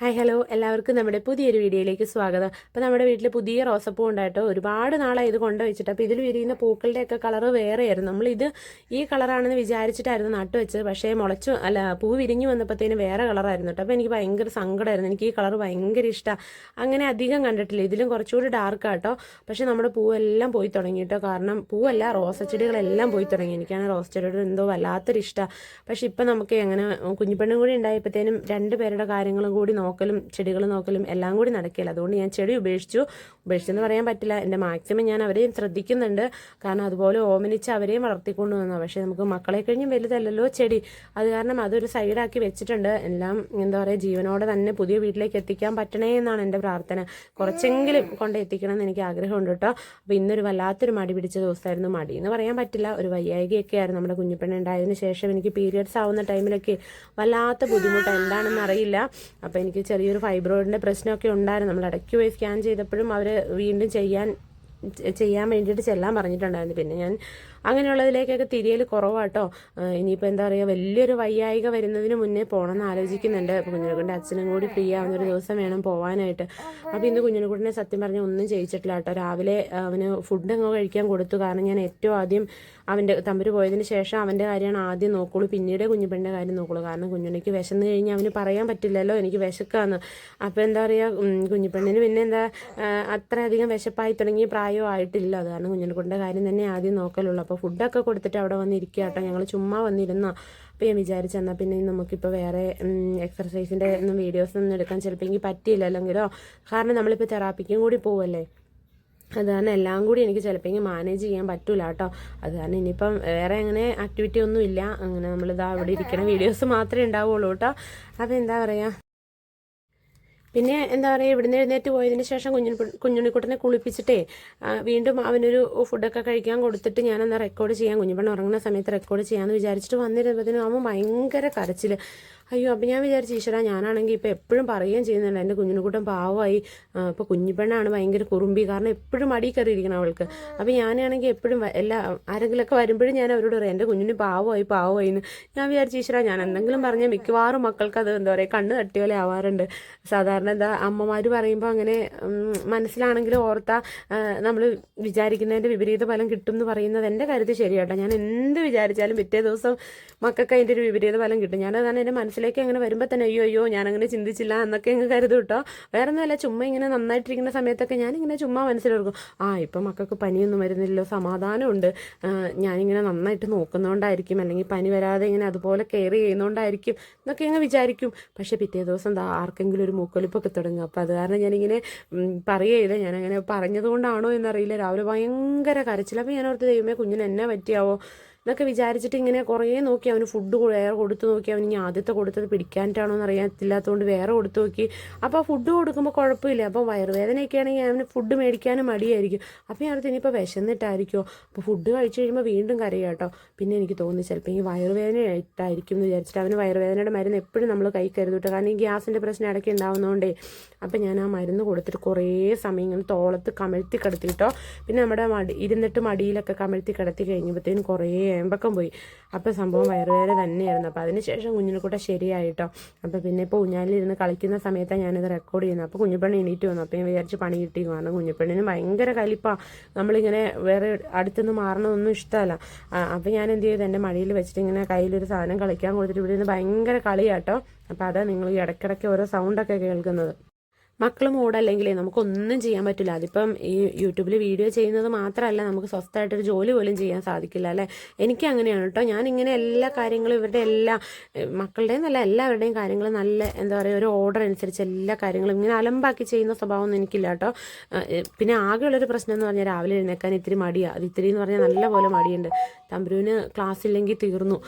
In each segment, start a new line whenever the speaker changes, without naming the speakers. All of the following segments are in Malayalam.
ഹായ് ഹലോ എല്ലാവർക്കും നമ്മുടെ പുതിയൊരു വീഡിയോയിലേക്ക് സ്വാഗതം. അപ്പോൾ നമ്മുടെ വീട്ടിൽ പുതിയ റോസപ്പൂ ഉണ്ടായിട്ടോ ഒരുപാട് നാളായി ഇത് കൊണ്ടുവച്ചിട്ട് അപ്പോൾ ഇതിൽ വിരിയുന്ന പൂക്കളുടെയൊക്കെ കളറ് വേറെയായിരുന്നു. നമ്മളിത് ഈ കളറാണെന്ന് വിചാരിച്ചിട്ടായിരുന്നു നട്ടുവെച്ചത് പക്ഷേ മുളച്ചു അല്ല പൂ വിരിഞ്ഞു വന്നപ്പോഴത്തേന് വേറെ കളറായിരുന്നു കേട്ടോ അപ്പോൾ എനിക്ക് ഭയങ്കര സങ്കടമായിരുന്നു എനിക്ക് ഈ കളർ ഭയങ്കര ഇഷ്ടമാണ് അങ്ങനെ അധികം കണ്ടിട്ടില്ല. ഇതിലും കുറച്ചുകൂടി ഡാർക്ക് ആട്ടോ പക്ഷേ നമ്മുടെ പൂവെല്ലാം പോയി തുടങ്ങി കേട്ടോ കാരണം പൂവല്ല റോസച്ചെടികളെല്ലാം പോയി തുടങ്ങി. എനിക്കാണ് റോസ് ചെടിയോട് എന്തോ വല്ലാത്തൊരു ഇഷ്ടമാണ് പക്ഷേ ഇപ്പം നമുക്ക് അങ്ങനെ കുഞ്ഞിപ്പെണ്ണും കൂടി ഉണ്ടായപ്പോഴത്തേനും രണ്ട് പേരുടെ കാര്യങ്ങളും കൂടി നോക്കലും ചെടികൾ നോക്കലും എല്ലാം കൂടി നടക്കില്ല അതുകൊണ്ട് ഞാൻ ചെടി ഉപേക്ഷിച്ചു. ഉപേക്ഷിച്ചെന്ന് പറയാൻ പറ്റില്ല. എന്റെ മാക്സിമം ഞാൻ അവരെയും ശ്രദ്ധിക്കുന്നുണ്ട്. കാരണം അതുപോലെ ഓമനിച്ച് അവരെയും വളർത്തിക്കൊണ്ടു വന്നു. പക്ഷേ നമുക്ക് മക്കളെ കഴിഞ്ഞും വലുതല്ലല്ലോ ചെടി. അത് കാരണം അതൊരു സൈഡാക്കി വെച്ചിട്ടുണ്ട്. എല്ലാം എന്താ പറയുക ജീവനോടെ തന്നെ പുതിയ വീട്ടിലേക്ക് എത്തിക്കാൻ പറ്റണേ എന്നാണ് എന്റെ പ്രാർത്ഥന. കുറച്ചെങ്കിലും കൊണ്ട് എത്തിക്കണം എന്ന് എനിക്ക് ആഗ്രഹമുണ്ട് കേട്ടോ. അപ്പോൾ ഇന്നൊരു വല്ലാത്തൊരു മടി പിടിച്ച ദിവസമായിരുന്നു. മടി എന്ന് പറയാൻ പറ്റില്ല. ഒരു വയ്യായികയൊക്കെ ആയിരുന്നു. നമ്മുടെ കുഞ്ഞിപ്പെണ്ണ ഉണ്ടായതിനു ശേഷം എനിക്ക് പീരിയഡ്സ് ആവുന്ന ടൈമിലൊക്കെ വല്ലാത്ത ബുദ്ധിമുട്ട്. എന്താണെന്ന് അറിയില്ല. അപ്പോൾ എനിക്ക് ചെറിയൊരു ഫൈബ്രോയിഡിന്റെ പ്രശ്നമൊക്കെ ഉണ്ടായിരുന്നു. നമ്മൾ ഇടയ്ക്ക് പോയി സ്കാൻ ചെയ്തപ്പോഴും അവർ വീണ്ടും ചെയ്യാൻ ചെയ്യാൻ വേണ്ടിയിട്ട് ചെല്ലാൻ പറഞ്ഞിട്ടുണ്ടായിരുന്നു. പിന്നെ ഞാൻ അങ്ങനെയുള്ളതിലേക്കൊക്കെ തിരിയൽ കുറവാട്ടോ. ഇനിയിപ്പോൾ എന്താ പറയുക വലിയൊരു വയ്യായിക വരുന്നതിന് മുന്നേ പോകണമെന്ന് ആലോചിക്കുന്നുണ്ട്. അപ്പോൾ കുഞ്ഞിനെക്കൊണ്ട് അച്ഛനും കൂടി ഫ്രീ ആവുന്ന ഒരു ദിവസം വേണം പോകാനായിട്ട് അപ്പോൾ ഇന്ന് കുഞ്ഞിനെക്കൂടിനെ സത്യം പറഞ്ഞാൽ ഒന്നും ചെയ്യിച്ചിട്ടില്ല കേട്ടോ. രാവിലെ അവന് ഫുഡ് അങ്ങ് കഴിക്കാൻ കൊടുത്തു. കാരണം ഞാൻ ഏറ്റവും ആദ്യം അവന്റെ തമ്പര് പോയതിന് ശേഷം അവന്റെ കാര്യമാണ് ആദ്യം നോക്കുള്ളൂ. പിന്നീട് കുഞ്ഞുപെണ്ണിന്റെ കാര്യം നോക്കുള്ളൂ. കാരണം കുഞ്ഞുണ്ണിക്ക് വിശന്ന് കഴിഞ്ഞാൽ അവന് പറയാൻ പറ്റില്ലല്ലോ. എനിക്ക് വിശക്കാന്ന്. അപ്പോൾ എന്താ പറയുക കുഞ്ഞുപെണ്ണിന് പിന്നെ എന്താ അത്രയധികം വിശപ്പായി തുടങ്ങിയ പ്രായമായിട്ടില്ല അത് കാരണം കുഞ്ഞിനെക്കൂടിന്റെ കാര്യം തന്നെ ആദ്യം നോക്കലുള്ളൂ. അപ്പോൾ ഫുഡൊക്കെ കൊടുത്തിട്ട് അവിടെ വന്നിരിക്കുക കേട്ടോ. ഞങ്ങൾ ചുമ്മാ വന്നിരുന്ന അപ്പോൾ ഞാൻ വിചാരിച്ചെന്നാൽ പിന്നെ നമുക്കിപ്പോൾ വേറെ എക്സർസൈസിന്റെ ഒന്നും വീഡിയോസ് ഒന്നും എടുക്കാൻ ചിലപ്പോൾ എനിക്ക് പറ്റിയില്ല. അല്ലെങ്കിലോ കാരണം നമ്മളിപ്പോൾ തെറാപ്പിക്കും കൂടി പോവല്ലേ? അത് കാരണം എല്ലാം കൂടി എനിക്ക് ചിലപ്പോൾ മാനേജ് ചെയ്യാൻ പറ്റില്ല കേട്ടോ. അത് കാരണം ഇനിയിപ്പം വേറെ അങ്ങനെ ആക്ടിവിറ്റി ഒന്നും ഇല്ല അങ്ങനെ നമ്മളിതാ അവിടെ ഇരിക്കണ വീഡിയോസ് മാത്രമേ ഉണ്ടാവുള്ളൂ കേട്ടോ. അപ്പോൾ എന്താ പറയുക പിന്നെ എന്താ പറയുക ഇവിടുന്ന് എഴുന്നേറ്റ് പോയതിന് ശേഷം കുഞ്ഞു കുഞ്ഞുണ്ണിക്കുട്ടനെ കുളിപ്പിച്ചിട്ടേ വീണ്ടും അവനൊരു ഫുഡൊക്കെ കഴിക്കാൻ കൊടുത്തിട്ട് ഞാനെന്താ റെക്കോർഡ് ചെയ്യാൻ കുഞ്ഞുപെണ്ണ് ഉറങ്ങുന്ന സമയത്ത് റെക്കോർഡ് ചെയ്യാമെന്ന് വിചാരിച്ചിട്ട് വന്നിരുന്നതിനും അവൻ ഭയങ്കര കരച്ചിൽ അയ്യോ അപ്പം ഞാൻ വിചാരിച്ചു ഈശ്വര ഞാനാണെങ്കിൽ ഇപ്പോൾ എപ്പോഴും പറയുകയും ചെയ്യുന്നുണ്ട്. എന്റെ കുഞ്ഞിനുകൂട്ടം പാവമായി. ഇപ്പോൾ കുഞ്ഞിപ്പെണ്ണാണ് ഭയങ്കര കുറുമ്പി. കാരണം എപ്പോഴും മടി കയറിയിരിക്കണം അവൾക്ക്. അപ്പോൾ ഞാനാണെങ്കിൽ എപ്പോഴും എല്ലാ ആരെങ്കിലുമൊക്കെ വരുമ്പോഴും ഞാൻ അവരോട് പറയാം എന്റെ കുഞ്ഞിന് പാവമായി പാവമായി എന്ന് ഞാൻ വിചാരിച്ചു ഈശ്വര ഞാൻ എന്തെങ്കിലും പറഞ്ഞാൽ മിക്കവാറും മക്കൾക്ക് അത് എന്താ പറയുക കണ്ണ് തട്ടി പോലെ ആവാറുണ്ട്. സാധാരണ എന്താ അമ്മമാർ പറയുമ്പോൾ അങ്ങനെ മനസ്സിലാണെങ്കിലും ഓർത്താ നമ്മൾ വിചാരിക്കുന്നതിന്റെ വിപരീത ഫലം കിട്ടും എന്ന് പറയുന്നത് എന്റെ കാര്യത്തിൽ ശരിയാട്ടോ. ഞാൻ എന്ത് വിചാരിച്ചാലും പിറ്റേ ദിവസം മക്കൾക്ക് അതിന്റെ ഒരു വിപരീത ഫലം കിട്ടും. ഞാനതാണ് എന്റെ മനസ്സിൽ മനസ്സിലേക്ക് അങ്ങനെ വരുമ്പോൾ തന്നെ അയ്യോ അയ്യോ ഞാനങ്ങനെ ചിന്തിച്ചില്ല എന്നൊക്കെ അങ്ങ് കരുതും കേട്ടോ വേറെ ഒന്നുമല്ല ചുമ്മാ ഇങ്ങനെ നന്നായിട്ടിരിക്കുന്ന സമയത്തൊക്കെ ഞാനിങ്ങനെ ചുമ്മാ മനസ്സിലെടുക്കും ആ ഇപ്പം മക്കൾക്ക് പനിയൊന്നും വരുന്നില്ലല്ലോ സമാധാനമുണ്ട്. ഞാനിങ്ങനെ നന്നായിട്ട് നോക്കുന്നതുകൊണ്ടായിരിക്കും അല്ലെങ്കിൽ പനി വരാതെ ഇങ്ങനെ അതുപോലെ കെയർ ചെയ്യുന്നതുകൊണ്ടായിരിക്കും എന്നൊക്കെ അങ്ങ് വിചാരിക്കും. പക്ഷേ പിറ്റേ ദിവസം ആർക്കെങ്കിലും ഒരു മൂക്കൊലിപ്പൊക്കെ തുടങ്ങും. അപ്പോൾ അത് കാരണം ഞാനിങ്ങനെ പറയുകയില്ല ഞാനങ്ങനെ പറഞ്ഞതുകൊണ്ടാണോ എന്നറിയില്ല. രാവിലെ ഭയങ്കര കരച്ചിൽ. അപ്പോൾ ഞാൻ ഓർത്ത് ദൈവമേ കുഞ്ഞിന് എന്നെ പറ്റിയാവോ? എന്നൊക്കെ വിചാരിച്ചിട്ട് ഇങ്ങനെ കുറേ നോക്കി. അവന് ഫുഡ് വേറെ കൊടുത്തു നോക്കി. അവന് ഇനി ആദ്യത്തെ കൊടുത്തത് പിടിക്കാനിട്ടാണോ എന്ന് അറിയാത്തില്ലാത്തതുകൊണ്ട് വേറെ കൊടുത്തു നോക്കി. അപ്പോൾ ഫുഡ് കൊടുക്കുമ്പോൾ കുഴപ്പമില്ല. അപ്പോൾ വയറുവേദനയൊക്കെ ആണെങ്കിൽ അവന് ഫുഡ് മേടിക്കാനും മടിയായിരിക്കും. അപ്പോൾ അടുത്ത് ഇനിയിപ്പോൾ വിശന്നിട്ടായിരിക്കുമോ അപ്പോൾ ഫുഡ് കഴിച്ചു കഴിയുമ്പോൾ വീണ്ടും കരയുക കേട്ടോ. പിന്നെ എനിക്ക് തോന്നി ചിലപ്പോൾ ഈ വയറുവേദന ആയിട്ടായിരിക്കും എന്ന് വിചാരിച്ചിട്ട് അവന് വയറുവേദനയുടെ മരുന്ന് എപ്പോഴും നമ്മൾ കൈ കരുതൂട്ടോ കാരണം ഈ ഗ്യാസിന്റെ പ്രശ്നം ഇടയ്ക്ക് ഉണ്ടാവുന്നതുകൊണ്ടേ അപ്പോൾ ഞാൻ ആ മരുന്ന് കൊടുത്തിട്ട് കുറേ സമയം ഇങ്ങനെ തോളത്ത് കമഴ്ത്തി കിടത്തിയിട്ടോ പിന്നെ നമ്മുടെ മടി ഇരുന്നിട്ട് മടിയിലൊക്കെ കമഴ്ത്തി കിടത്തി കഴിഞ്ഞപ്പോഴത്തേനും കുറേ ഏമ്പക്കം പോയി. അപ്പോൾ സംഭവം വയറുവേദന തന്നെയായിരുന്നു. അപ്പോൾ അതിനുശേഷം കുഞ്ഞിനെക്കൂട്ടെ ശരിയായിട്ടോ. അപ്പോൾ പിന്നെ ഇപ്പോൾ ഊഞ്ഞാലിരുന്ന് കളിക്കുന്ന സമയത്താണ് ഞാനിത് റെക്കോർഡ് ചെയ്യുന്നത്. അപ്പോൾ കുഞ്ഞുപെണ്ണ് എണീറ്റ് വന്നു. അപ്പോൾ ഞാൻ വിചാരിച്ച് പണി കിട്ടി. കാരണം കുഞ്ഞുപെണ്ണിന് ഭയങ്കര കലിപ്പാണ് നമ്മളിങ്ങനെ വേറെ അടുത്തുനിന്ന് മാറണമൊന്നും ഇഷ്ടമല്ല. അപ്പോൾ ഞാൻ എന്ത് ചെയ്തു? എന്റെ മടിയിൽ വെച്ചിട്ട് ഇങ്ങനെ കയ്യിലൊരു സാധനം കളിക്കാൻ കൊടുത്തിട്ട് ഇവിടെ നിന്ന് ഭയങ്കര കളിയാട്ടോ. അപ്പോൾ അതാണ് നിങ്ങൾ ഈ ഇടയ്ക്കിടയ്ക്ക് ഓരോ സൗണ്ടൊക്കെ കേൾക്കുന്നത്. മക്കൾ മൂടല്ലെങ്കിൽ നമുക്കൊന്നും ചെയ്യാൻ പറ്റില്ല. അതിപ്പം ഈ യൂട്യൂബിൽ വീഡിയോ ചെയ്യുന്നത് മാത്രമല്ല നമുക്ക് സ്വസ്ഥമായിട്ടൊരു ജോലി പോലും ചെയ്യാൻ സാധിക്കില്ല അല്ലേ? എനിക്ക് അങ്ങനെയാണ് കേട്ടോ. ഞാനിങ്ങനെ എല്ലാ കാര്യങ്ങളും ഇവരുടെ എല്ലാ മക്കളുടെയും നല്ല എല്ലാവരുടെയും കാര്യങ്ങൾ നല്ല എന്താ പറയുക ഒരു ഓർഡർ അനുസരിച്ച് എല്ലാ കാര്യങ്ങളും ഇങ്ങനെ അലമ്പാക്കി ചെയ്യുന്ന സ്വഭാവമൊന്നും എനിക്കില്ല കേട്ടോ. പിന്നെ ആകെയുള്ളൊരു പ്രശ്നം എന്ന് പറഞ്ഞാൽ രാവിലെ എഴുന്നേക്കാൻ ഇത്തിരി മടിയാണ് അത് ഇത്തിരി എന്ന് പറഞ്ഞാൽ നല്ല പോലെ മടിയുണ്ട്. തമ്പുരുവിന് ക്ലാസ് ഇല്ലെങ്കിൽ തീർന്നു.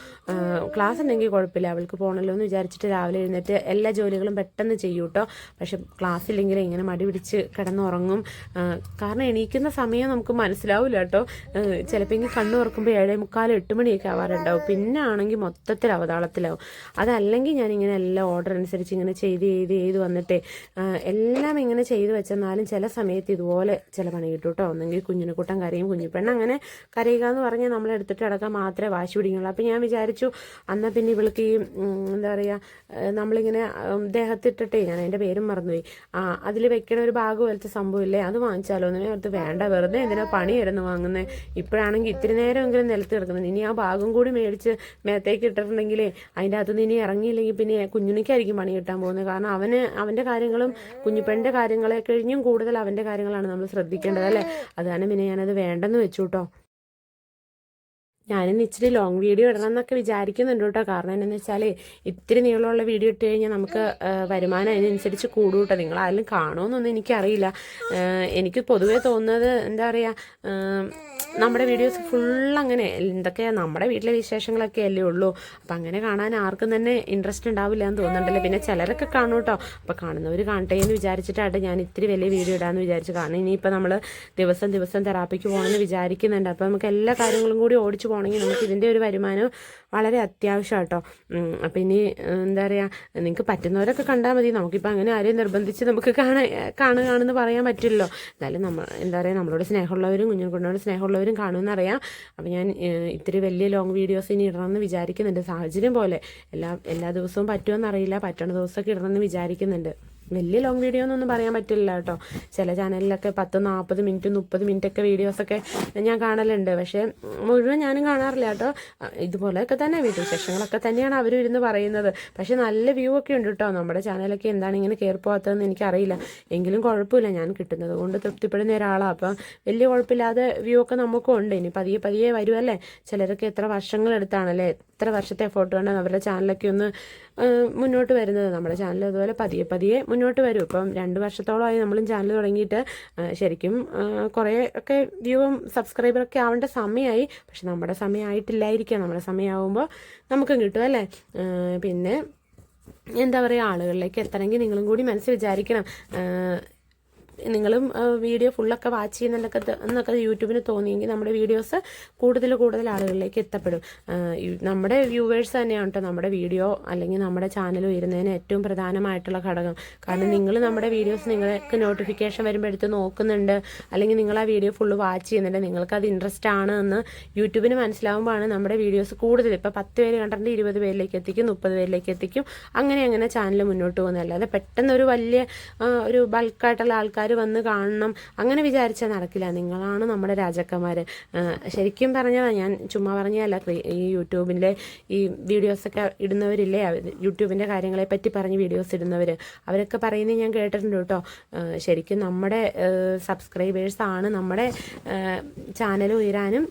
ക്ലാസ് ഉണ്ടെങ്കിൽ കുഴപ്പമില്ല. അവൾക്ക് പോകണമല്ലോ എന്ന് വിചാരിച്ചിട്ട് രാവിലെ എഴുന്നേറ്റ് എല്ലാ ജോലികളും പെട്ടെന്ന് ചെയ്യൂട്ടോ. പക്ഷെ ക്ലാസ് ക്ലാസ് ഇല്ലെങ്കിൽ ഇങ്ങനെ മടി പിടിച്ച് കിടന്നുറങ്ങും. കാരണം എണീക്കുന്ന സമയം നമുക്ക് മനസ്സിലാവില്ല കേട്ടോ. ചിലപ്പോൾ ഇങ്ങനെ കണ്ണു തുറക്കുമ്പോൾ ഏഴേ മുക്കാൽ എട്ട് മണിയൊക്കെ ആവാറുണ്ടാവും. പിന്നെ ആണെങ്കിൽ മൊത്തത്തിൽ അവതാളത്തിലാവും. അതല്ലെങ്കിൽ ഞാൻ ഇങ്ങനെ എല്ലാ ഓർഡർ അനുസരിച്ച് ഇങ്ങനെ ചെയ്ത് ചെയ്ത് ചെയ്ത് വന്നിട്ടേ എല്ലാം ഇങ്ങനെ ചെയ്ത് വെച്ചെന്നാലും ചില സമയത്ത് ഇതുപോലെ ചില പണി കിട്ടും കേട്ടോ. ഒന്നെങ്കിൽ കുഞ്ഞിനെ കൂട്ടം കരയും കുഞ്ഞിപ്പെണ്ണ അങ്ങനെ കരയുക എന്ന് പറഞ്ഞാൽ നമ്മൾ എടുത്തിട്ട് അടക്കാൻ മാത്രമേ വാശി പിടിക്കുള്ളൂ. അപ്പം ഞാൻ വിചാരിച്ചു എന്നാൽ പിന്നെ ഇവൾക്ക് ഈ എന്താ പറയുക നമ്മളിങ്ങനെ ദേഹത്തിട്ടിട്ടേ ഞാൻ അതിന്റെ പേരും മറന്നുപോയി. അതിൽ വെക്കണ ഒരു ബാഗ് പോലത്തെ സംഭവമില്ലേ? അത് വാങ്ങിച്ചാലോ? എന്ന് അടുത്ത് വേണ്ട വെറുതെ എന്തിനാ പണിയായിരുന്നു വാങ്ങുന്നത് ഇപ്പോഴാണെങ്കിൽ ഇത്തിരി നേരമെങ്കിലും നിലത്ത് കിടക്കുന്നത് ഇനി ആ ബാഗും കൂടി മേടിച്ച് മേത്തേക്ക് ഇട്ടിട്ടുണ്ടെങ്കിലേ അതിന്റെ അകത്തുനിന്ന് ഇനി ഇറങ്ങിയില്ലെങ്കിൽ പിന്നെ കുഞ്ഞുണിക്കായിരിക്കും പണി കിട്ടാൻ പോകുന്നത്. കാരണം അവന് അവന്റെ കാര്യങ്ങളും കുഞ്ഞിപ്പെണ്ണിന്റെ കാര്യങ്ങളെ കഴിഞ്ഞും കൂടുതൽ അവന്റെ കാര്യങ്ങളാണ് നമ്മൾ ശ്രദ്ധിക്കേണ്ടത് അല്ലേ? അതാണ് പിന്നെ ഞാനത് വേണ്ടെന്ന് വെച്ചു കേട്ടോ. ഞാനിന്ന് ഇച്ചിരി ലോങ് വീഡിയോ ഇടണം എന്നൊക്കെ വിചാരിക്കുന്നുണ്ട് കേട്ടോ. കാരണം എന്താണെന്ന് വെച്ചാൽ ഇത്തിരി നീളമുള്ള വീഡിയോ ഇട്ട് കഴിഞ്ഞാൽ നമുക്ക് വരുമാനം അതിനനുസരിച്ച് കൂടും കേട്ടോ. നിങ്ങൾ ആരും കാണുമെന്നൊന്നും എനിക്കറിയില്ല എനിക്ക് പൊതുവേ തോന്നുന്നത് എന്താ പറയുക നമ്മുടെ വീഡിയോസ് ഫുൾ അങ്ങനെ എന്തൊക്കെയാ നമ്മുടെ വീട്ടിലെ വിശേഷങ്ങളൊക്കെ അല്ലേ ഉള്ളൂ. അപ്പം അങ്ങനെ കാണാൻ ആർക്കും തന്നെ ഇൻട്രസ്റ്റ് ഉണ്ടാവില്ല എന്ന് തോന്നുന്നുണ്ടല്ലോ. പിന്നെ ചിലരൊക്കെ കാണും കേട്ടോ. അപ്പം കാണുന്നവർ കാണട്ടെ എന്ന് വിചാരിച്ചിട്ടാണ് ഞാൻ ഇത്തിരി വലിയ വീഡിയോ ഇടാമെന്ന് വിചാരിച്ചു. കാരണം ഇനിയിപ്പോൾ നമ്മൾ ദിവസം ദിവസം തെറാപ്പിക്ക് പോകണമെന്ന് വിചാരിക്കുന്നുണ്ട്. അപ്പോൾ നമുക്ക് എല്ലാ കാര്യങ്ങളും കൂടി ഓടിച്ചു പോകണമെങ്കിൽ നമുക്ക് ഇതിന്റെ ഒരു വരുമാനം വളരെ അത്യാവശ്യം കേട്ടോ അപ്പം ഇനി എന്താ പറയുക നിങ്ങൾക്ക് പറ്റുന്നവരൊക്കെ കണ്ടാൽ മതി. നമുക്കിപ്പോൾ അങ്ങനെ ആരെയും നിർബന്ധിച്ച് നമുക്ക് കാണാൻ കാണുകയാണെന്ന് പറയാൻ പറ്റില്ലല്ലോ. എന്നാലും നമ്മൾ എന്താ പറയുക നമ്മളോട് സ്നേഹമുള്ളവരും കുഞ്ഞുകുട്ടിയോട് സ്നേഹമുള്ളവരും കാണുമെന്നറിയാം. അപ്പം ഞാൻ ഇത്തിരി വലിയ ലോങ് വീഡിയോസ് ഇനി ഇടണമെന്ന് വിചാരിക്കുന്നുണ്ട്. സാഹചര്യം പോലെ എല്ലാ എല്ലാ ദിവസവും പറ്റുമെന്നറിയില്ല പറ്റണ ദിവസമൊക്കെ ഇടണമെന്ന് വിചാരിക്കുന്നുണ്ട്. വലിയ ലോങ് വീഡിയോ ഒന്നും പറയാൻ പറ്റില്ല കേട്ടോ. ചില ചാനലിലൊക്കെ പത്ത് നാൽപ്പത് മിനിറ്റ് മുപ്പത് മിനിറ്റ് ഒക്കെ വീഡിയോസൊക്കെ ഞാൻ കാണലുണ്ട്. പക്ഷേ മുഴുവൻ ഞാനും കാണാറില്ല കേട്ടോ. ഇതുപോലെയൊക്കെ തന്നെ വീഡിയോ വിശേഷങ്ങളൊക്കെ തന്നെയാണ് അവരും ഇരുന്ന് പറയുന്നത്. പക്ഷേ നല്ല വ്യൂ ഒക്കെ ഉണ്ട് കേട്ടോ. നമ്മുടെ ചാനലൊക്കെ എന്താണ് ഇങ്ങനെ കയറി പോകാത്തതെന്ന് എനിക്കറിയില്ല. എങ്കിലും കുഴപ്പമില്ല. ഞാൻ കിട്ടുന്നത് കൊണ്ട് തൃപ്തിപ്പെടുന്ന ഒരാളാണ് അപ്പം വലിയ കുഴപ്പമില്ലാതെ വ്യൂ ഒക്കെ നമുക്കും ഉണ്ട്. ഇനി പതിയെ പതിയെ വരുമല്ലേ ചിലരൊക്കെ എത്ര വർഷങ്ങളെടുത്താണല്ലേ എത്ര വർഷത്തെ എഫോർട്ട് കൊണ്ട് അവരുടെ ചാനലൊക്കെ ഒന്ന് മുന്നോട്ട് വരുന്നത്. നമ്മുടെ ചാനൽ അതുപോലെ പതിയെ പതിയെ മുന്നോട്ട് വരും. ഇപ്പം രണ്ട് വർഷത്തോളമായി നമ്മളും ചാനൽ തുടങ്ങിയിട്ട് ശരിക്കും കുറേ ഒക്കെ വ്യൂവും സബ്സ്ക്രൈബറൊക്കെ ആവേണ്ട സമയമായി പക്ഷെ നമ്മുടെ സമയമായിട്ടില്ലായിരിക്കാം നമ്മുടെ സമയമാകുമ്പോൾ നമുക്കും കിട്ടും അല്ലേ? പിന്നെ എന്താ പറയുക ആളുകളിലേക്ക് എത്തണമെങ്കിൽ നിങ്ങളും കൂടി മനസ്സ് വിചാരിക്കണം. നിങ്ങളും വീഡിയോ ഫുള്ളൊക്കെ വാച്ച് ചെയ്യുന്നുണ്ടൊക്കെ എന്നൊക്കെ യൂട്യൂബിന് തോന്നിയെങ്കിൽ നമ്മുടെ വീഡിയോസ് കൂടുതൽ കൂടുതൽ ആളുകളിലേക്ക് എത്തപ്പെടും. നമ്മുടെ വ്യൂവേഴ്സ് തന്നെയാണ് കേട്ടോ നമ്മുടെ വീഡിയോ അല്ലെങ്കിൽ നമ്മുടെ ചാനൽ ഉയരുന്നതിന് ഏറ്റവും പ്രധാനമായിട്ടുള്ള ഘടകം. കാരണം നിങ്ങൾ നമ്മുടെ വീഡിയോസ് നിങ്ങൾക്ക് നോട്ടിഫിക്കേഷൻ വരുമ്പോൾ എടുത്ത് നോക്കുന്നുണ്ട്. അല്ലെങ്കിൽ നിങ്ങൾ ആ വീഡിയോ ഫുള്ള് വാച്ച് ചെയ്യുന്നുണ്ട്. നിങ്ങൾക്ക് അത് ഇൻട്രസ്റ്റ് ആണ് എന്ന് യൂട്യൂബിന് മനസ്സിലാവുമ്പോഴാണ് നമ്മുടെ വീഡിയോസ് കൂടുതൽ. ഇപ്പോൾ പത്ത് പേര് കണ്ടിട്ട് ഇരുപത് പേരിലേക്ക് എത്തിക്കും മുപ്പത് പേരിലേക്ക് എത്തിക്കും. അങ്ങനെ അങ്ങനെ ചാനൽ മുന്നോട്ട് പോകുന്നത്. പെട്ടെന്ന് ഒരു വലിയ ഒരു ബൾക്കായിട്ടുള്ള ആൾക്കാർ വന്ന് കാണണം. അങ്ങനെ വിചാരിച്ചാൽ നടക്കില്ല. നിങ്ങളാണ് നമ്മുടെ രാജാക്കന്മാർ ശരിക്കും പറഞ്ഞതാണ് ഞാൻ ചുമ്മാ പറഞ്ഞതല്ല. ഈ യൂട്യൂബിന്റെ ഈ വീഡിയോസൊക്കെ ഇടുന്നവരില്ലേ? യൂട്യൂബിന്റെ കാര്യങ്ങളെ പറ്റി പറഞ്ഞ് വീഡിയോസ് ഇടുന്നവർ അവരൊക്കെ പറയുന്നത് ഞാൻ കേട്ടിട്ടുണ്ട് കേട്ടോ. ശരിക്കും നമ്മുടെ സബ്സ്ക്രൈബേഴ്സാണ് നമ്മുടെ ചാനൽ ഉയരാനും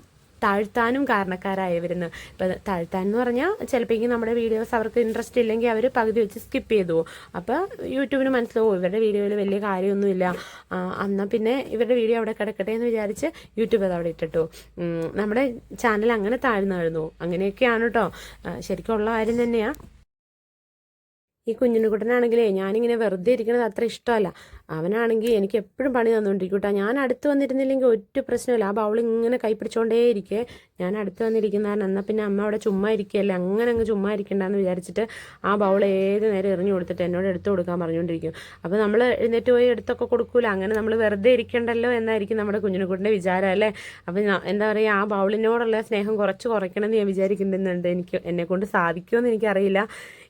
താഴ്ത്താനും കാരണക്കാരായവരുന്ന്. ഇപ്പം താഴ്ത്താൻ എന്ന് പറഞ്ഞാൽ ചിലപ്പോൾ നമ്മുടെ വീഡിയോസ് അവർക്ക് ഇൻട്രസ്റ്റ് ഇല്ലെങ്കിൽ അവർ പകുതി വെച്ച് സ്കിപ്പ് ചെയ്തു പോകും. അപ്പോൾ യൂട്യൂബിന് മനസ്സിലാവും ഇവരുടെ വീഡിയോയിൽ വലിയ കാര്യമൊന്നുമില്ല. എന്നാൽ പിന്നെ ഇവരുടെ വീഡിയോ അവിടെ കിടക്കട്ടെ എന്ന് വിചാരിച്ച് യൂട്യൂബ് അത് അവിടെ ഇട്ടിട്ടു നമ്മുടെ ചാനൽ അങ്ങനെ താഴ്ന്നു കഴിഞ്ഞു അങ്ങനെയൊക്കെയാണ് കേട്ടോ ശരിക്കും ഉള്ള കാര്യം തന്നെയാണ് ഈ കുഞ്ഞിനുകുട്ടനാണെങ്കിലേ ഞാനിങ്ങനെ വെറുതെ ഇരിക്കുന്നത് അത്ര ഇഷ്ടമല്ല. അവനാണെങ്കിൽ എനിക്ക് എപ്പോഴും പണി തന്നുകൊണ്ടിരിക്കൂട്ടാ ഞാൻ അടുത്ത് വന്നിരുന്നില്ലെങ്കിൽ ഒറ്റ പ്രശ്നമില്ല. ആ ബൗൾ ഇങ്ങനെ കൈ ഇരിക്കെ. ഞാൻ അടുത്ത് വന്നിരിക്കുന്നതാണ് എന്നാൽ പിന്നെ അമ്മ അവിടെ ചുമ്മാ ഇരിക്കുകയല്ലേ. അങ്ങനെ അങ്ങ് ചുമ്മാ ഇരിക്കണ്ടെന്ന് വിചാരിച്ചിട്ട് ആ ബൗൾ ഏത് നേരം എറിഞ്ഞു കൊടുത്തിട്ട് എന്നോട് എടുത്തു കൊടുക്കാൻ പറഞ്ഞുകൊണ്ടിരിക്കും അപ്പോൾ നമ്മൾ എഴുന്നേറ്റ് പോയി എടുത്തൊക്കെ കൊടുക്കൂല. അങ്ങനെ നമ്മൾ വെറുതെ ഇരിക്കണ്ടല്ലോ എന്നായിരിക്കും നമ്മുടെ കുഞ്ഞിനുകുട്ടിന്റെ വിചാരം അല്ലേ? അപ്പോൾ എന്താ പറയുക ആ ബൗളിനോടുള്ള സ്നേഹം കുറച്ച് കുറയ്ക്കണമെന്ന് ഞാൻ വിചാരിക്കുന്നുണ്ട്. എനിക്ക് എന്നെക്കൊണ്ട് സാധിക്കുമോ സാധിക്കുമെന്ന് എനിക്കറിയില്ല.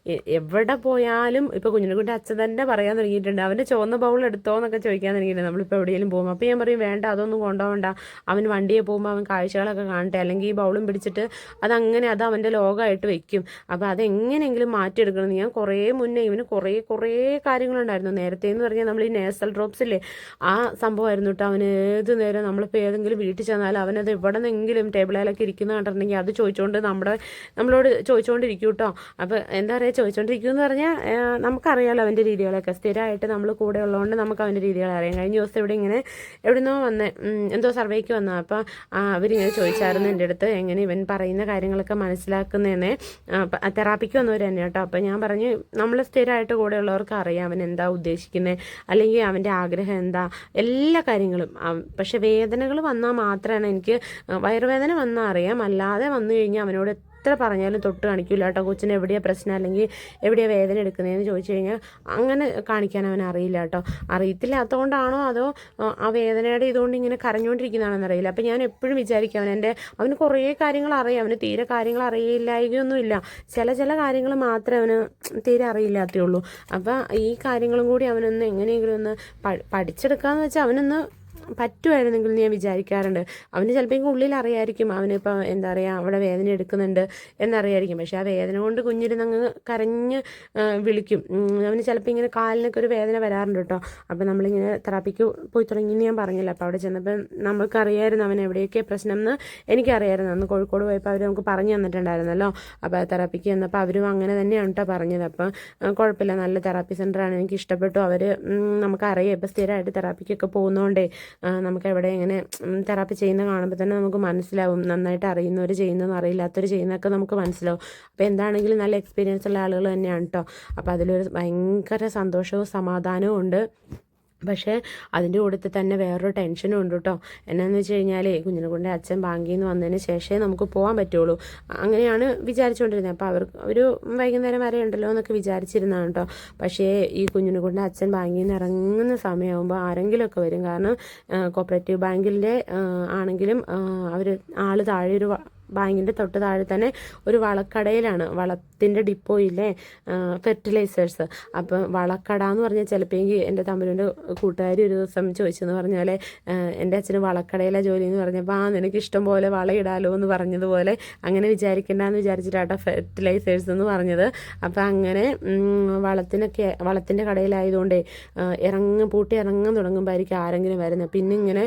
എവിടെ പോയാലും ഇപ്പോൾ കുഞ്ഞിനെക്കുട്ടി അച്ഛൻ തന്നെ പറയാൻ തുടങ്ങിയിട്ടുണ്ട്. അവന്റെ ചുവന്ന ബൗൾ എടുത്തോ എന്നൊക്കെ ചോദിക്കാൻ തുടങ്ങിയിട്ടുണ്ട്. നമ്മളിപ്പോൾ എവിടെയെങ്കിലും പോകും അപ്പോൾ ഞാൻ പറയും വേണ്ട അതൊന്നും കൊണ്ടുപോകണ്ട അവൻ വണ്ടിയെ പോകുമ്പോൾ അവൻ കാഴ്ചകളൊക്കെ കാണട്ടെ. അല്ലെങ്കിൽ ഈ ബൗളും പിടിച്ചിട്ട് അതങ്ങനെ അത് അവന്റെ ലോകമായിട്ട് വെക്കും. അപ്പോൾ അതെങ്ങനെയെങ്കിലും മാറ്റിയെടുക്കണം. ഞാൻ കുറേ മുന്നേ ഇവന് കുറേ കുറേ കാര്യങ്ങളുണ്ടായിരുന്നു. നേരത്തെ എന്ന് പറഞ്ഞാൽ നമ്മൾ ഈ നേസൽ ഡ്രോപ്സ് ഇല്ലേ? ആ സംഭവമായിരുന്നു കേട്ടോ അവന് ഏത് നേരം നമ്മളിപ്പോൾ ഏതെങ്കിലും വീട്ടിൽ ചെന്നാൽ അവനത് എവിടെ നിന്നെങ്കിലും ടേബിളിലൊക്കെ ഇരിക്കുന്ന കണ്ടിട്ടുണ്ടെങ്കിൽ അത് ചോദിച്ചുകൊണ്ട് നമ്മുടെ നമ്മളോട് ചോദിച്ചുകൊണ്ടിരിക്കും കേട്ടോ അപ്പോൾ എന്താ പറയുക ചോദിച്ചുകൊണ്ടിരിക്കും എന്ന് പറഞ്ഞാൽ നമുക്കറിയാലോ അവന്റെ രീതികളൊക്കെ. സ്ഥിരമായിട്ട് നമ്മൾ കൂടെ ഉള്ളതുകൊണ്ട് നമുക്ക് അവന്റെ രീതികൾ അറിയാം. കഴിഞ്ഞ ദിവസം ഇവിടെ ഇങ്ങനെ എവിടുന്നോ വന്ന് എന്തോ സർവേക്ക് വന്നു. അപ്പോൾ അവരിങ്ങനെ ചോദിച്ചായിരുന്നു എന്റെ അടുത്ത് എങ്ങനെ ഇവൻ പറയുന്ന കാര്യങ്ങളൊക്കെ മനസ്സിലാക്കുന്നതെന്ന് തെറാപ്പിക്ക് വന്നവർ തന്നെ കേട്ടോ. അപ്പോൾ ഞാൻ പറഞ്ഞു നമ്മൾ സ്ഥിരമായിട്ട് കൂടെ ഉള്ളവർക്ക് അറിയാം അവൻ എന്താ ഉദ്ദേശിക്കുന്നത് അല്ലെങ്കിൽ അവന്റെ ആഗ്രഹം എന്താ എല്ലാ കാര്യങ്ങളും. പക്ഷെ വേദനകൾ വന്നാൽ മാത്രമാണ് എനിക്ക് വയറുവേദന വന്നാൽ അറിയാം. അല്ലാതെ വന്നു കഴിഞ്ഞാൽ അവനോട് എത്ര പറഞ്ഞാലും തൊട്ട് കാണിക്കില്ല കേട്ടോ. കൊച്ചിന് എവിടെയാണ് പ്രശ്നം അല്ലെങ്കിൽ എവിടെയാണ് വേദന എടുക്കുന്നതെന്ന് ചോദിച്ചു കഴിഞ്ഞാൽ അങ്ങനെ കാണിക്കാൻ അവൻ അറിയില്ല കേട്ടോ. അറിയത്തില്ലാത്തതുകൊണ്ടാണോ അതോ ആ, വേദനയുടെ ഇതുകൊണ്ട് ഇങ്ങനെ കരഞ്ഞുകൊണ്ടിരിക്കുന്നതാണെന്ന് അറിയില്ല. അപ്പം ഞാൻ എപ്പോഴും വിചാരിക്കും അവൻ എന്റെ അവന് കുറേ കാര്യങ്ങൾ അറിയാം. അവന് തീരെ കാര്യങ്ങൾ അറിയില്ലായികയൊന്നുമില്ല. ചില ചില കാര്യങ്ങൾ മാത്രമേ അവന് തീരെ അറിയില്ലാത്തേ ഉള്ളൂ. അപ്പം ഈ കാര്യങ്ങളും കൂടി അവനൊന്ന് എങ്ങനെയെങ്കിലും ഒന്ന് പഠിച്ചെടുക്കാമെന്ന് വെച്ചാൽ അവനൊന്ന് പറ്റുമായിരുന്നെങ്കിൽ ഞാൻ വിചാരിക്കാറുണ്ട്. അവന് ചിലപ്പോൾ ഉള്ളിൽ അറിയായിരിക്കും അവനിപ്പോൾ എന്താ പറയുക അവിടെ വേദന എടുക്കുന്നുണ്ട് എന്നറിയായിരിക്കും. പക്ഷെ ആ വേദന കൊണ്ട് കുഞ്ഞിരുന്ന് അങ്ങ് കരഞ്ഞ് വിളിക്കും. അവന് ചിലപ്പോൾ ഇങ്ങനെ കാലിനൊക്കെ ഒരു വേദന വരാറുണ്ട് കേട്ടോ. അപ്പോൾ നമ്മളിങ്ങനെ തെറാപ്പിക്ക് പോയി തുടങ്ങി ഞാൻ പറഞ്ഞില്ല. അപ്പോൾ അവിടെ ചെന്നപ്പോൾ നമ്മൾക്കറിയായിരുന്നു അവൻ എവിടെയൊക്കെ പ്രശ്നം എന്ന് എനിക്കറിയായിരുന്നു. അന്ന് കോഴിക്കോട് പോയപ്പോൾ അവർ നമുക്ക് പറഞ്ഞു തന്നിട്ടുണ്ടായിരുന്നല്ലോ. അപ്പോൾ തെറാപ്പിക്ക് ചെന്നപ്പോൾ അവരും അങ്ങനെ തന്നെയാണ് കേട്ടോ പറഞ്ഞത്. അപ്പം കുഴപ്പമില്ല. നല്ല തെറാപ്പി സെന്ററാണ് എനിക്ക് ഇഷ്ടപ്പെട്ടു. അവർ നമുക്കറിയാം. ഇപ്പോൾ സ്ഥിരമായിട്ട് തെറാപ്പിക്കൊക്കെ പോകുന്നതുകൊണ്ടേ നമുക്ക് എവിടെ ഇങ്ങനെ തെറാപ്പി ചെയ്യുന്ന കാണുമ്പോൾ തന്നെ നമുക്ക് മനസ്സിലാവും. നന്നായിട്ട് അറിയുന്നവർ ചെയ്യുന്നതെന്ന് അറിയില്ലാത്തവർ ചെയ്യുന്നതൊക്കെ നമുക്ക് മനസ്സിലാവും. അപ്പോൾ എന്താണെങ്കിലും നല്ല എക്സ്പീരിയൻസ് ഉള്ള ആളുകൾ തന്നെയാണ് കേട്ടോ അപ്പോൾ അതിലൊരു ഭയങ്കര സന്തോഷവും സമാധാനവും ഉണ്ട്. പക്ഷേ അതിന്റെ കൂടെ തന്നെ വേറൊരു ടെൻഷനും ഉണ്ട് കേട്ടോ. എന്നാന്ന് വെച്ച് കഴിഞ്ഞാലേ കുഞ്ഞിനെ കൊണ്ട് അച്ഛൻ ബാങ്കിൽ നിന്ന് വന്നതിന് ശേഷമേ നമുക്ക് പോകാൻ പറ്റുള്ളൂ. അങ്ങനെയാണ് വിചാരിച്ചുകൊണ്ടിരുന്നത്. അപ്പോൾ അവർ ഒരു വൈകുന്നേരം വരെ ഉണ്ടല്ലോ എന്നൊക്കെ വിചാരിച്ചിരുന്നതാണ് കേട്ടോ. പക്ഷേ ഈ കുഞ്ഞിനെ കൊണ്ട് അച്ഛൻ ബാങ്കിൽ നിന്ന് ഇറങ്ങുന്ന സമയമാകുമ്പോൾ ആരെങ്കിലുമൊക്കെ വരും. കാരണം കോപ്പറേറ്റീവ് ബാങ്കിന്റെ ആണെങ്കിലും അവർ ആൾ താഴെ ഒരു ബാങ്കിന്റെ തൊട്ട് താഴെ തന്നെ ഒരു വളക്കടയിലാണ്. വളത്തിന്റെ ഡിപ്പോ ഇല്ലേ? ഫെർട്ടിലൈസേഴ്സ് അപ്പം വളക്കട എന്ന് പറഞ്ഞാൽ ചിലപ്പോൾ എന്റെ തമ്മിലൊരു കൂട്ടുകാരി ഒരു ദിവസം ചോദിച്ചെന്ന് പറഞ്ഞാൽ എന്റെ അച്ഛന് വളക്കടയിലെ ജോലി എന്ന് പറഞ്ഞപ്പോൾ ആ നിനക്ക് ഇഷ്ടം പോലെ വളയിടാലോ എന്ന് പറഞ്ഞതുപോലെ അങ്ങനെ വിചാരിക്കേണ്ടെന്ന് വിചാരിച്ചിട്ടാട്ടോ ഫെർട്ടിലൈസേഴ്സ് എന്ന് പറഞ്ഞത്. അപ്പം അങ്ങനെ വളത്തിനൊക്കെ വളത്തിന്റെ കടയിലായതുകൊണ്ടേ ഇറങ്ങും പൂട്ടി ഇറങ്ങാൻ തുടങ്ങുമ്പോഴായിരിക്കും ആരെങ്കിലും വരുന്നത്. പിന്നെ ഇങ്ങനെ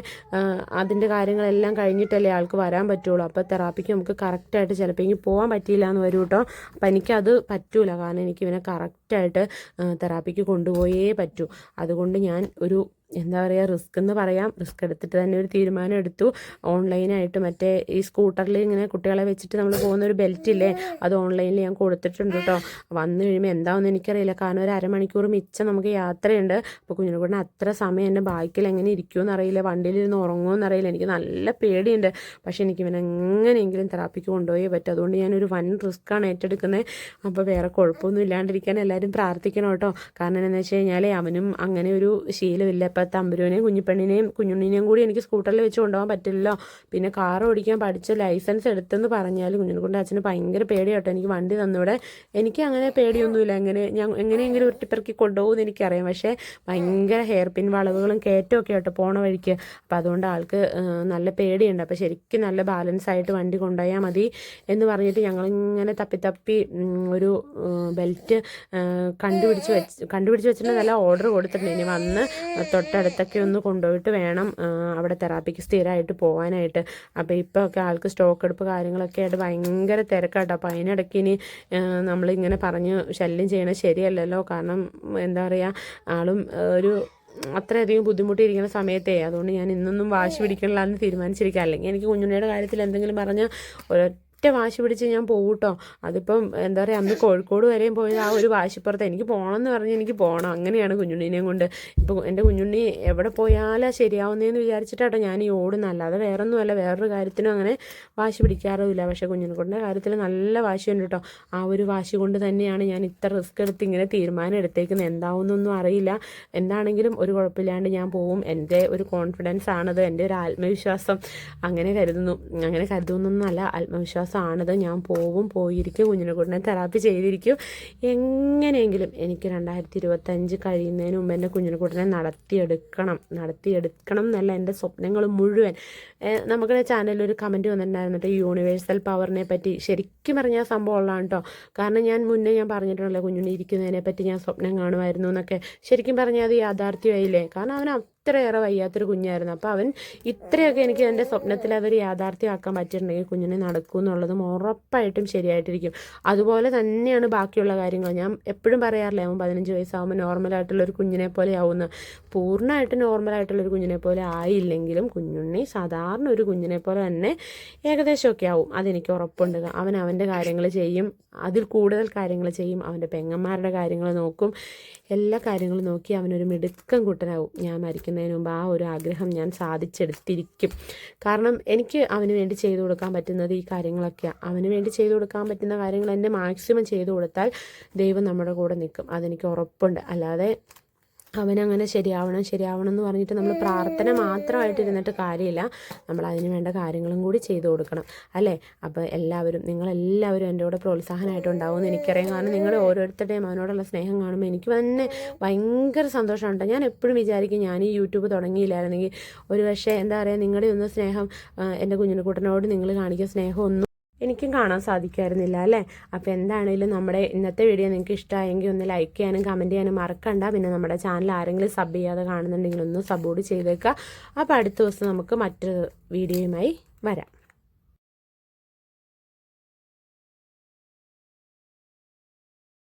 അതിന്റെ കാര്യങ്ങളെല്ലാം കഴിഞ്ഞിട്ടല്ലേ ആൾക്ക് വരാൻ പറ്റുള്ളൂ. അപ്പോൾ തെറാപ്പിക്ക് നമുക്ക് കറക്റ്റായിട്ട് ചിലപ്പോൾ എനിക്ക് പോകാൻ പറ്റിയില്ല എന്ന് വരും കേട്ടോ. അപ്പം എനിക്കത് പറ്റൂല. കാരണം എനിക്ക് ഇവനെ കറക്റ്റായിട്ട് തെറാപ്പിക്ക് കൊണ്ടുപോയേ പറ്റൂ. അതുകൊണ്ട് ഞാൻ ഒരു എന്താ പറയുക റിസ്ക് എന്ന് പറയാം. റിസ്ക് എടുത്തിട്ട് തന്നെ ഒരു തീരുമാനം എടുത്തു. ഓൺലൈനായിട്ട് മറ്റേ ഈ സ്കൂട്ടറിൽ ഇങ്ങനെ കുട്ടികളെ വെച്ചിട്ട് നമ്മൾ പോകുന്ന ഒരു ബെൽറ്റ് ഇല്ലേ അത് ഓൺലൈനിൽ ഞാൻ കൊടുത്തിട്ടുണ്ട് കേട്ടോ വന്നു കഴിയുമ്പോൾ എന്താണെന്ന് എനിക്കറിയില്ല. കാരണം ഒരു അരമണിക്കൂർ മിച്ചം നമുക്ക് യാത്രയുണ്ട്. അപ്പോൾ കുഞ്ഞിനെ കൊണ്ട് അത്ര സമയം എന്റെ ബാക്കിൽ എങ്ങനെ ഇരിക്കുമെന്ന് അറിയില്ല. വണ്ടിയിലിരുന്ന് ഉറങ്ങുമെന്ന് അറിയില്ല. എനിക്ക് നല്ല പേടിയുണ്ട്. പക്ഷേ എനിക്ക് ഇവനെ എങ്ങനെയെങ്കിലും തെറാപ്പിക്ക് കൊണ്ടുപോയേ പറ്റും. അതുകൊണ്ട് ഞാനൊരു വൻ റിസ്ക്കാണ് ഏറ്റെടുക്കുന്നത് അപ്പോൾ വേറെ കുഴപ്പമൊന്നും ഇല്ലാണ്ടിരിക്കാൻ എല്ലാവരും പ്രാർത്ഥിക്കണം കേട്ടോ കാരണം എന്താണെന്ന് വെച്ച് കഴിഞ്ഞാൽ അവനും അങ്ങനെ ഒരു ശീലമില്ല. ഇപ്പം തമ്പുരുവിനെയും കുഞ്ഞിപ്പെണ്ണിനെയും കുഞ്ഞുണ്ണിനെയും കൂടി എനിക്ക് സ്കൂട്ടറിൽ വെച്ച് കൊണ്ടുപോകാൻ പറ്റില്ലല്ലോ. പിന്നെ കാർ ഓടിക്കാൻ പഠിച്ച ലൈസൻസ് എടുത്തെന്ന് പറഞ്ഞാൽ കുഞ്ഞിനെ കൊണ്ട് അച്ഛന് ഭയങ്കര പേടിയാട്ടോ എനിക്ക് വണ്ടി തന്നൂടെ. എനിക്ക് അങ്ങനെ പേടിയൊന്നുമില്ല. എങ്ങനെ ഞാൻ എങ്ങനെയെങ്കിലും ഉരുട്ടിപ്പെറുക്കി കൊണ്ടുപോകുമെന്ന് എനിക്കറിയാം. പക്ഷേ ഭയങ്കര ഹെയർ പിൻ വളവുകളും കയറ്റമൊക്കെ ആട്ടോ പോണ വഴിക്ക്. അപ്പോൾ അതുകൊണ്ട് ആൾക്ക് നല്ല പേടിയുണ്ട്. അപ്പോൾ ശരിക്കും നല്ല ബാലൻസ് ആയിട്ട് വണ്ടി കൊണ്ടുപോയാൽ മതി എന്ന് പറഞ്ഞിട്ട് ഞങ്ങളിങ്ങനെ തപ്പി തപ്പി ഒരു ബെൽറ്റ് കണ്ടുപിടിച്ച് വെച്ച് കണ്ടുപിടിച്ച് വെച്ചിട്ട് നല്ല ഓർഡർ കൊടുത്തിട്ടുണ്ട്. ഇനി വന്ന് തൊട്ടടുത്തൊക്കെ ഒന്ന് കൊണ്ടുപോയിട്ട് വേണം അവിടെ തെറാപ്പിക്ക് സ്ഥിരമായിട്ട് പോകാനായിട്ട്. അപ്പോൾ ഇപ്പോൾ ഒക്കെ ആൾക്ക് സ്റ്റോക്ക് എടുപ്പ് കാര്യങ്ങളൊക്കെ ആയിട്ട് ഭയങ്കര തിരക്കാട്ടോ. അപ്പോൾ അതിനിടയ്ക്ക് ഇനി നമ്മളിങ്ങനെ പറഞ്ഞ് ശല്യം ചെയ്യണത് ശരിയല്ലല്ലോ. കാരണം എന്താ പറയുക ആളും ഒരു അത്രയധികം ബുദ്ധിമുട്ടിയിരിക്കുന്ന സമയത്തേ. അതുകൊണ്ട് ഞാൻ ഇന്നൊന്നും വാശി പിടിക്കണില്ല എന്ന് തീരുമാനിച്ചിരിക്കുക അല്ലെങ്കിൽ എനിക്ക് കുഞ്ഞുണ്ണിയുടെ കാര്യത്തിൽ എന്തെങ്കിലും പറഞ്ഞ് ഒരൊറ്റ വാശി പിടിച്ച് ഞാൻ പോകും അതിപ്പം എന്താ പറയുക അന്ന് കോഴിക്കോട് വരെയും പോയത് ആ ഒരു വാശിപ്പുറത്ത് എനിക്ക് പോകണം എന്ന് പറഞ്ഞ് എനിക്ക് പോകണം അങ്ങനെയാണ് കുഞ്ഞുണ്ണീനെയും കൊണ്ട്. ഇപ്പോൾ എന്റെ കുഞ്ഞുണ്ണി എവിടെ പോയാലാ ശരിയാവുന്നതെന്ന് വിചാരിച്ചിട്ടാട്ടോ ഞാൻ ഈ ഓടുന്ന. അല്ലാതെ വേറൊന്നുമല്ല വേറൊരു കാര്യത്തിനും അങ്ങനെ വാശി പിടിക്കാറുമില്ല. പക്ഷേ കുഞ്ഞിനെക്കൊണ്ടിന്റെ കാര്യത്തിൽ നല്ല വാശിയുണ്ട് കേട്ടോ ആ ഒരു വാശി കൊണ്ട് തന്നെയാണ് ഞാൻ ഇത്ര റിസ്ക് എടുത്ത് ഇങ്ങനെ തീരുമാനം എടുത്തേക്കുന്നത്. എന്താവുന്നൊന്നും അറിയില്ല. എന്താണെങ്കിലും ഒരു കുഴപ്പമില്ലാണ്ട് ഞാൻ പോവും. എന്റെ ഒരു കോൺഫിഡൻസ് ആണത്. എന്റെ ഒരു ആത്മവിശ്വാസം. അങ്ങനെ കരുതുന്നു. അങ്ങനെ കരുതുന്നൊന്നല്ല ആത്മവിശ്വാസമാണത് ഞാൻ പോവും പോയിരിക്കും കുഞ്ഞിനെ കൂടെ തെറാപ്പി ചെയ്തിരിക്കും. എങ്ങനെയെങ്കിലും എനിക്ക് രണ്ടായിരത്തി ഇരുപത്തഞ്ച് കഴിയുന്നതിന് മുമ്പ് എന്റെ കുഞ്ഞിനെ കൂട്ടിനെ നടത്തിയെടുക്കണം. നടത്തിയെടുക്കണം എന്നല്ല എന്റെ സ്വപ്നങ്ങൾ മുഴുവൻ നമുക്കിടെ ചാനലിൽ ഒരു കമന്റ് വന്നിട്ടുണ്ടായിരുന്നു കേട്ടോ യൂണിവേഴ്സൽ പവറിനെ പറ്റി. ശരിക്കും പറഞ്ഞാൽ സംഭവമുള്ളതാണ് കേട്ടോ കാരണം ഞാൻ മുന്നേ ഞാൻ പറഞ്ഞിട്ടുണ്ടല്ലോ കുഞ്ഞുണ്ണി ഇരിക്കുന്നതിനെ പറ്റി ഞാൻ സ്വപ്നം കാണുമായിരുന്നു എന്നൊക്കെ. ശരിക്കും പറഞ്ഞാൽ അത് യാഥാർത്ഥ്യമായില്ലേ? കാരണം അവൻ അത്രയേറെ വയ്യാത്തൊരു കുഞ്ഞായിരുന്നു. അപ്പോൾ അവൻ ഇത്രയൊക്കെ എനിക്ക് എന്റെ സ്വപ്നത്തിൽ അതൊരു യാഥാർത്ഥ്യമാക്കാൻ പറ്റിയിട്ടുണ്ടെങ്കിൽ കുഞ്ഞിനെ നടക്കും എന്നുള്ളതും ഉറപ്പായിട്ടും ശരിയായിട്ടിരിക്കും. അതുപോലെ തന്നെയാണ് ബാക്കിയുള്ള കാര്യങ്ങൾ. ഞാൻ എപ്പോഴും പറയാറില്ലേ അവൻ പതിനഞ്ച് വയസ്സാകുമ്പോൾ നോർമലായിട്ടുള്ള ഒരു കുഞ്ഞിനെ പോലെ ആവുന്ന. പൂർണമായിട്ട് നോർമലായിട്ടുള്ള ഒരു കുഞ്ഞിനെ പോലെ ആയില്ലെങ്കിലും കുഞ്ഞുണ്ണി സാധാരണ ഒരു കുഞ്ഞിനെ പോലെ തന്നെ ഏകദേശമൊക്കെ ആവും. അതെനിക്ക് ഉറപ്പുണ്ട്. അവൻ അവന്റെ കാര്യങ്ങൾ ചെയ്യും. അതിൽ കൂടുതൽ കാര്യങ്ങൾ ചെയ്യും. അവന്റെ പെങ്ങന്മാരുടെ കാര്യങ്ങൾ നോക്കും. എല്ലാ കാര്യങ്ങളും നോക്കി അവനൊരു മിടുക്കം കുട്ടനാവും. ഞാൻ മരിക്കുന്നതിന് മുമ്പ് ആ ഒരു ആഗ്രഹം ഞാൻ സാധിച്ചെടുത്തിരിക്കും. കാരണം എനിക്ക് അവന് വേണ്ടി ചെയ്തു കൊടുക്കാൻ പറ്റുന്നത് ഈ കാര്യങ്ങളൊക്കെയാണ് അവന് വേണ്ടി ചെയ്തു കൊടുക്കാൻ പറ്റുന്ന കാര്യങ്ങൾ എന്റെ മാക്സിമം ചെയ്തു കൊടുത്താൽ ദൈവം നമ്മുടെ കൂടെ നിൽക്കും. അതെനിക്ക് ഉറപ്പുണ്ട്. അല്ലാതെ അവനങ്ങനെ ശരിയാവണം ശരിയാവണം എന്ന് പറഞ്ഞിട്ട് നമ്മൾ പ്രാർത്ഥന മാത്രമായിട്ട് ഇരുന്നിട്ട് കാര്യമില്ല. നമ്മൾ അതിന് വേണ്ട കാര്യങ്ങളും കൂടി ചെയ്തു കൊടുക്കണം അല്ലേ? അപ്പോൾ എല്ലാവരും നിങ്ങളെല്ലാവരും എന്റെ കൂടെ പ്രോത്സാഹനമായിട്ടുണ്ടാവുമെന്ന് എനിക്കറിയാം. കാരണം നിങ്ങൾ ഓരോരുത്തരുടെയും അവനോടുള്ള സ്നേഹം കാണുമ്പോൾ എനിക്ക് തന്നെ ഭയങ്കര സന്തോഷമുണ്ട്. ഞാൻ എപ്പോഴും വിചാരിക്കും ഞാൻ ഈ യൂട്യൂബ് തുടങ്ങിയില്ലായിരുന്നെങ്കിൽ ഒരു പക്ഷേ എന്താ പറയുക നിങ്ങളുടെ ഒന്നും സ്നേഹം എന്റെ കുഞ്ഞിനെ കൂട്ടനോട് നിങ്ങൾ കാണിക്കുന്ന സ്നേഹം ഒന്നും എനിക്കും കാണാൻ സാധിക്കുമായിരുന്നില്ല അല്ലേ? അപ്പോൾ എന്താണെങ്കിലും നമ്മുടെ ഇന്നത്തെ വീഡിയോ നിങ്ങൾക്ക് ഇഷ്ടമായെങ്കിൽ ഒന്ന് ലൈക്ക് ചെയ്യാനും കമന്റ് ചെയ്യാനും മറക്കണ്ട. പിന്നെ നമ്മുടെ ചാനൽ ആരെങ്കിലും സബ് ചെയ്യാതെ കാണുന്നുണ്ടെങ്കിൽ ഒന്ന് സപ്പോർട്ട് ചെയ്തേക്കുക. അപ്പോൾ അടുത്ത ദിവസം നമുക്ക് മറ്റൊരു വീഡിയോയുമായി വരാം.